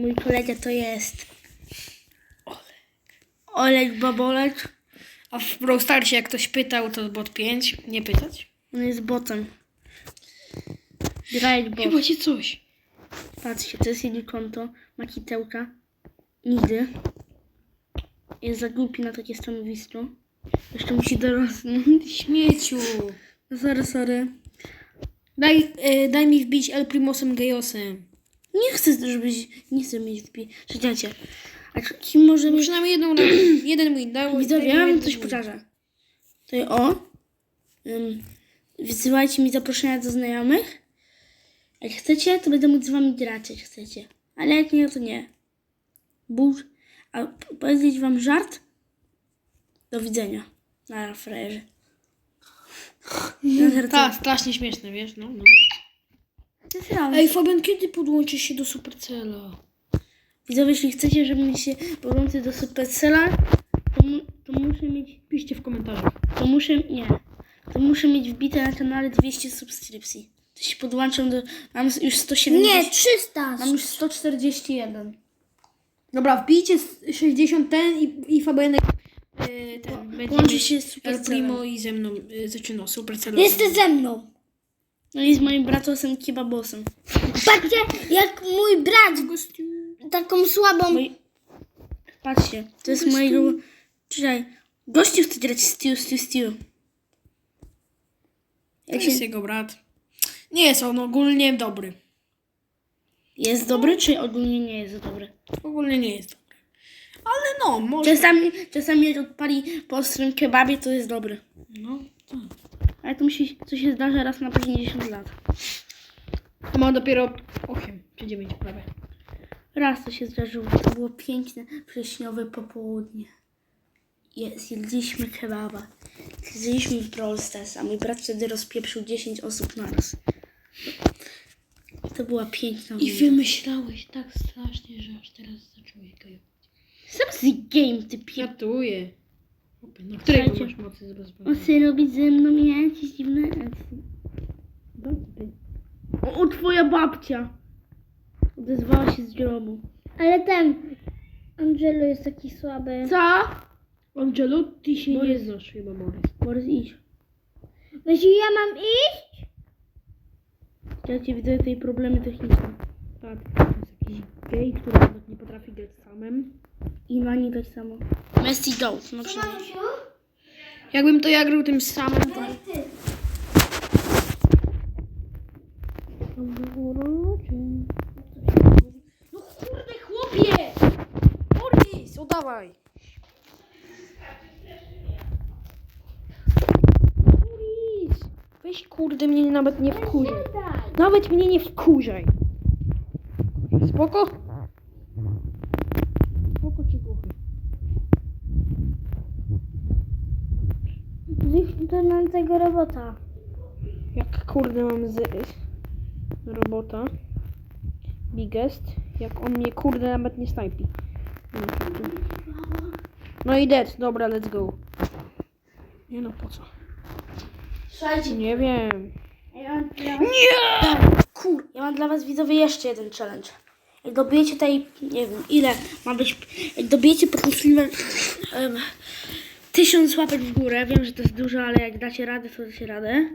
Mój kolega to jest Olek Babolek. A w Brawl Starsie jak ktoś pytał, to bot 5. Nie pytać? On jest botem. Great bot. Chyba ci coś. Patrzcie, to jest jego konto. Makitełka. Nigdy. Jest za głupi na takie stanowisko. Jeszcze musi dorosnąć. Śmieciu. Sorry, sorry. Daj, e, daj mi wbić El Primosem Gejosem. Nie chcę, żebyś... Nie chcę mieć wpi... Czekajcie. A kim może mieć... Przynajmniej jedną jeden win. Daj, Widzowie, ja wam coś pokażę. Tutaj o. Um, wysyłajcie mi zaproszenia do znajomych. Jak chcecie, to będę mógł z wami grać, jak chcecie. Ale jak nie, to nie. Bóg. A powiedzieć wam żart? Do widzenia. Na frajerze. Na żarty. Tak, strasznie śmieszne, wiesz, no. no. Ej, Fabian, kiedy podłączysz się do Supercella? Widzowie, jeśli chcecie, żebym się podłączył do Supercella, to, mu, to muszę mieć Piszcie w komentarzach. To muszę, nie. To muszę mieć wbite na kanale 200 subskrypcji. To się podłączam do, mam już 170. Nie, 300. Mam już 141. Dobra, wbijcie z 60 ten i, i Fabianek e, ten będzie Łączy się z El Supercellem. Primo i ze mną, e, znaczy no. Jesteś ze mną. No i z moim bratosem kebabosem. Patrzcie, jak mój brat taką słabą... Moi... Patrzcie, to jest mojego... Czekaj, gościu chce grać Stew, Stew, Stew. To Jak jest się... jego brat. Nie jest on ogólnie dobry. Jest dobry, czy ogólnie nie jest dobry? Ogólnie nie jest dobry. Ale no, może. Czasami, czasami jak odpali po ostrym kebabie, to jest dobry. No, tak. Ale to musi, to się zdarza raz na 50 lat. To ma dopiero 8 czy 9 prawie. Raz to się zdarzyło, to było piękne, wrześniowe popołudnie. Je- Zjedliśmy kebaba. Zjedliśmy w Brawl Stars, a mój brat wtedy rozpieprzył 10 osób naraz. To była piękna I minuta. wymyślałeś tak strasznie, że aż teraz zaczuję go. Sexy game, ty pie... Piatuję. Na którego Słuchajcie. masz mocy On zrozumienia? chce robić ze mną jakieś dziwne akcje. O, o, twoja babcia! Odezwała się z grobu. Ale ten Angelo jest taki słaby. Co? Angelo, ty się nie Borys. znasz chyba, Borys. Borys, idź. Jeśli ja mam iść? Słuchajcie, widzę tutaj problemy techniczne. Tak, to jest jakiś gej, który nawet nie potrafi grać samym. I Wani tak samo. Messi Goat, no przynajmniej. Jakbym to ja grał tym samym, to... No kurde, chłopie! Borys, oddawaj! Borys! Weź kurde mnie nawet nie wkurzaj. Nawet mnie nie wkurzaj. Spoko ci głuchy. Zniszczącego robota. Jak kurde mam z robota. Biggest. Jak on mnie kurde nawet nie snajpi. No i dead. Dobra, let's go. Nie no, po co? Słuchajcie, Nie wiem. ja mam dla was... Nie! Kur, ja mam dla was widzowie jeszcze jeden challenge. Jak dobijecie tutaj, nie wiem ile ma być, jak dobijecie pod tym filmem um, tysiąc łapek w górę, wiem, że to jest dużo, ale jak dacie radę, to dacie radę,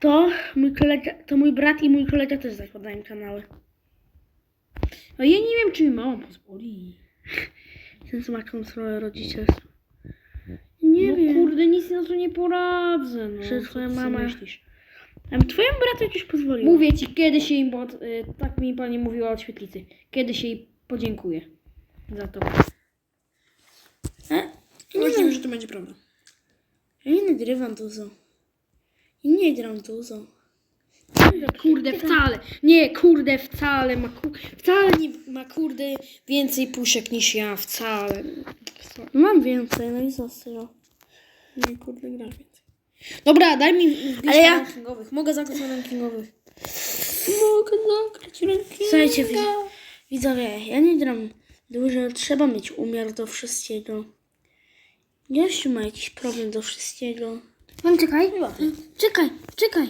to mój kolega, to mój brat i mój kolega też zakładają kanały. No ja nie wiem, czy mi mama pozwoli. Ten co ma kontrolę rodzicielstwa. Nie no wiem. kurde, nic na to nie poradzę. No, Że twoja mama- myślisz? A twojemu bratu już pozwolił. Mówię ci, kiedy się im, pod, y, tak mi pani mówiła od świetlicy, kiedy się jej podziękuję za to. E? Możliwe, że to będzie prawda. Ja nie nagrywam dużo. Ja nie gram dużo. Kurde, wcale. Nie, kurde, wcale ma, ku, wcale nie ma, kurde, więcej puszek niż ja. Wcale. wcale. Mam więcej, no i co z tego? Nie, kurde, grasz więcej. Dobra, daj mi Ale ja- rankingowych. Mogę zagrać na rankingowych. Mogę zagrać rankingowych. Słuchajcie, wi- widzowie, ja nie gram dużo, trzeba mieć umiar do wszystkiego. Gościu ma jakiś problem do wszystkiego. Mam czekaj. Czekaj, czekaj.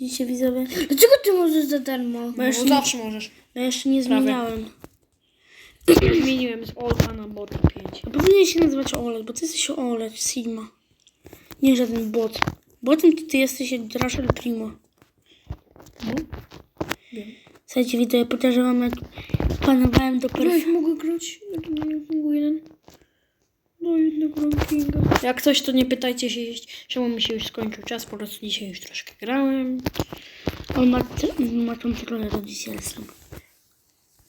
Widzicie widzowie? Dlaczego ty możesz za darmo? Bo No, jeszcze, zawsze możesz. bo jeszcze nie Prawie. zmieniałem. Zmieniłem z Olka na bot 5. A powinien się nazywać Olek, bo ty jesteś Olek, Sigma. Nie żaden bot. Botem to ty jesteś Drasher Primo. No. Słuchajcie, widzowie, pokażę wam jak panowałem do Weź, perfekcji. mogę grać na tym rankingu jeden. Jak coś, to nie pytajcie się, czemu mi się już skończył czas, po prostu dzisiaj już troszkę grałem. On ma, ma kontrolę rodzicielską.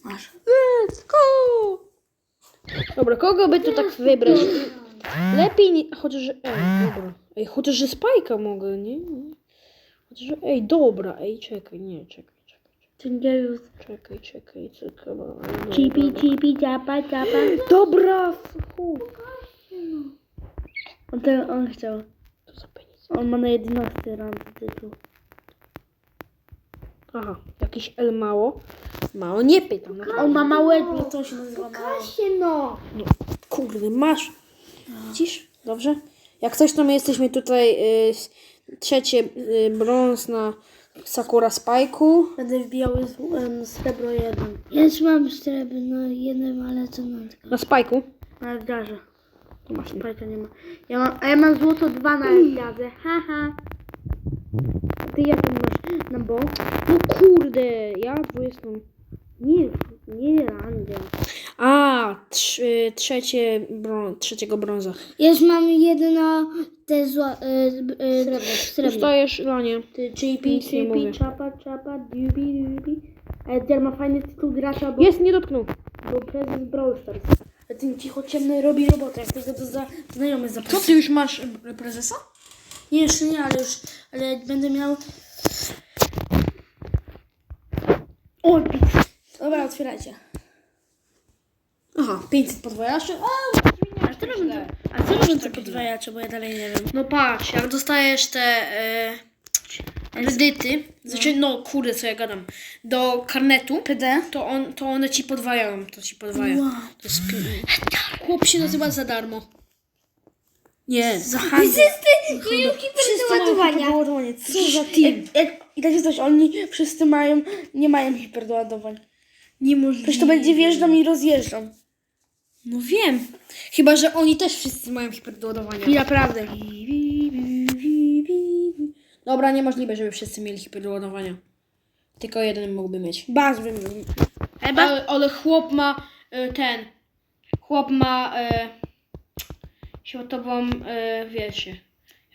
Masz. Let's go! Dobra, kogo by tu tak wybrać? Lepiej nie... Chociaż... Ej, dobra. Ej, chociaż, że spajka mogę, nie? Chociaż, ej, dobra, ej, czekaj, nie, czekaj, czekaj. Czekaj, czekaj, czekaj. Chipi, chipi, ciapa, ciapa. Dobra, On, ten, on chciał. On ma na 11 rand tytuł. Aha, jakiś L mało. Mało, nie pytam. No, On ma małego, to się nazywa mało. Się no. Kurde, masz. Widzisz? Dobrze? Jak coś, to my jesteśmy tutaj y, trzecie y, brąz na Sakura Spike'u. Będę wbijał z, em, srebro jeden. Ja już mam srebrno jednym, ale mam tylko. Na Spike'u. Na Edgarze. Tu masz spajka nie ma. Ja mam, a ja mam złoto dwa na Edgarze. Haha. A ty jak masz na bo? No kurde, ja 20. Nie, nie randę. A, trz, y, trzecie brą, trzeciego brąza. Ja już mam jedno te zło... Y, y, srebrno. srebrno. Dostajesz, Lanie. Ty nie mówię. JP, czapa, czapa, dubi, dubi. A Edgar ma fajny tytuł gracza, bo, Jest, nie dotknął. bo prezes Brawl Stars. Ten cicho ciemny robi robotę, jak tego to za, znajomy Co zaprosił. ty już masz y, prezesa? Nie, jeszcze nie, ale już, ale będę miał... O. Dobra, otwierajcie. Aha, 500 podwojaczy. A co a co robią te podwajacze, bo ja dalej nie wiem. No patrz, jak dostajesz te e, kredyty, znaczy no kurde co ja gadam, do karnetu, PD? to, on, to one ci podwajają, to ci podwaja. Wow. To jest, chłop się nazywa za darmo. Nie, Za handel. Wszyscy mają Hiperdoładowanie. Co za team? I tak coś, oni wszyscy mają, nie mają hiperdoładowań. niemożliwe. Przecież to będzie wjeżdżam i rozjeżdżam. No wiem, chyba że oni też wszyscy mają hiperdoładowania. I naprawdę. Dobra, niemożliwe, żeby wszyscy mieli hiperdoładowania. Tylko jeden mógłby mieć. Baz bym... Eba? Ale, ale chłop ma e, ten. Chłop ma e, światową, e, wiecie,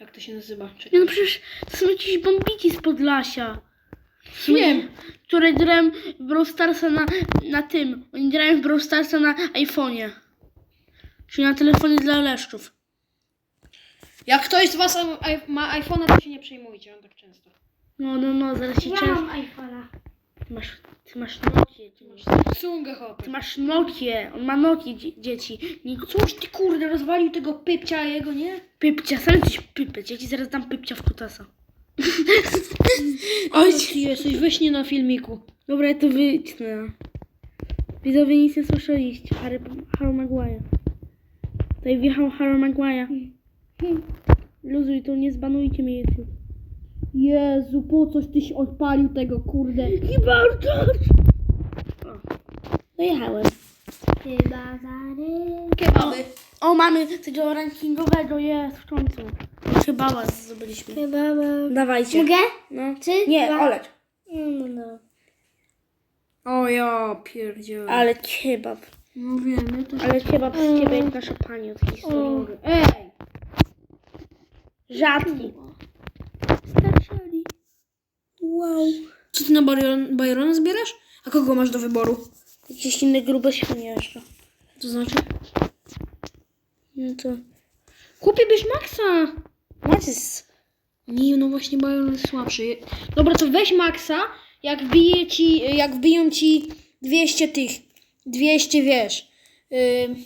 jak to się nazywa? Nie Czekaj. no przecież to są jakieś bombici z Podlasia. Wiem. Które grają w Brawl Starsa na, na tym. Oni grają w Brawl Starsa na iPhone'ie. Czyli na telefonie dla leszczów. Jak ktoś z was ma iPhone'a, to się nie przejmujcie, on tak często. No, no, no, zaraz się Ja często... mam iPhone'a. Ty masz, ty masz Nokię, ty masz, Samsungę hopy. ty masz Nokię. On ma Nokię, dzie- dzieci. Nie Cóż ty kurde, rozwalił tego pypcia jego, nie? pypcia, sam jesteś pypeć. Ja ci zaraz dam pypcia w kutasa. Oj, ty jesteś, weź nie na filmiku. Dobra, ja to wytnę. Widzowie nic nie słyszeliście. Harry, Harry Maguire. Tutaj wjechał Harry Maguire. Luzuj to, nie zbanujcie mnie YouTube. Jezu, po coś tyś odpalił tego, kurde. Gibraltar! Dojechałem. Chyba zary. Kebaby. O, mamy tego rankingowego, jest w końcu. Chyba was zdobyliśmy. Chyba mam. Dawajcie. Mogę? No. Czy? Nie, Dwa? Olek. No, no. O ja pierdzielę. Ale kebab. No wiem, ja też. Ale kebab z ciebie jak nasza pani od historii. Ej! Rzadki. Starszali. Wow. Co ty na Byron, Byrona zbierasz? A kogo masz do wyboru? Jakieś inne grube świnie jeszcze. To znaczy? No to... Kupię byś Maxa! Macis. Nie, no właśnie Byron jest słabszy. Dobra, to weź Maxa, jak wbije ci, jak wbiją ci 200 tych, 200 wiesz, yy,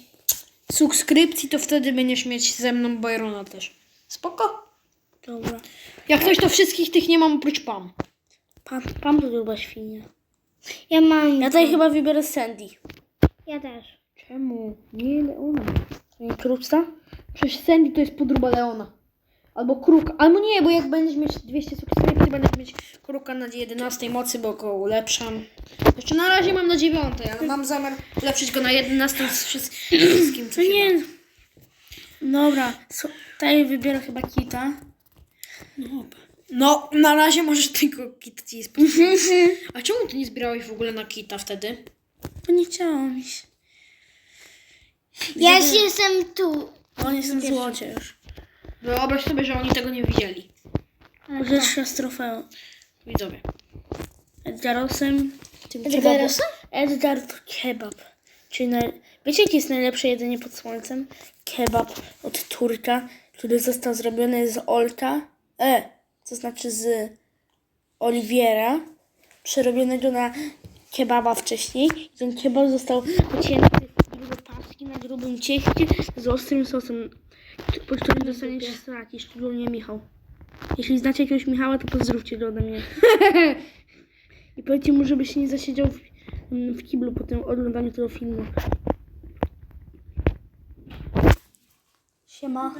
subskrypcji, to wtedy będziesz mieć ze mną Byrona też. Spoko? Dobra. Jak ktoś to wszystkich tych nie mam oprócz Pam. Pan, pan to gruba świnia. Ja mam. Ja tutaj chyba wybiorę Sandy. Ja też. Czemu? Nie Leona. Nie Kruczta? Przecież Sandy to jest podróba Leona. Albo Kruk. Albo nie, bo jak będziesz mieć 200 subskrypcji, będę mieć kruka na 11 mocy, bo go ulepszam. Jeszcze na razie mam na 9, ale mam zamiar ulepszyć go na 11 z wszyst- wszystkim, co To się nie. da. Dobra, so, tutaj wybiorę chyba kita. No, na razie możesz tylko kita ci spać. A czemu ty nie zbierałeś w ogóle na kita wtedy? To nie chciało mi się. Ja już jestem tu. On jest na złocie już. Wyobraź sobie, że oni tego nie widzieli. Użysz z trofeum. Widzowie. Edgarosem. Tym Edgarosem? Edgar to kebab. Czyli naj... Wiecie, jakie jest najlepsze jedzenie pod słońcem? Kebab od Turka, który został zrobiony z Olka. E, to znaczy z Oliwiera, przerobionego na kebaba wcześniej. I ten kebab został pocięty w grube paski na grubym cieście z ostrym sosem, po którym dostaniecie straki, szczególnie Michał. Jeśli znacie jakiegoś Michała, to pozdrówcie go ode mnie. I powiedzcie mu, żeby się nie zasiedział w, w kiblu po tym oglądaniu tego filmu. 什么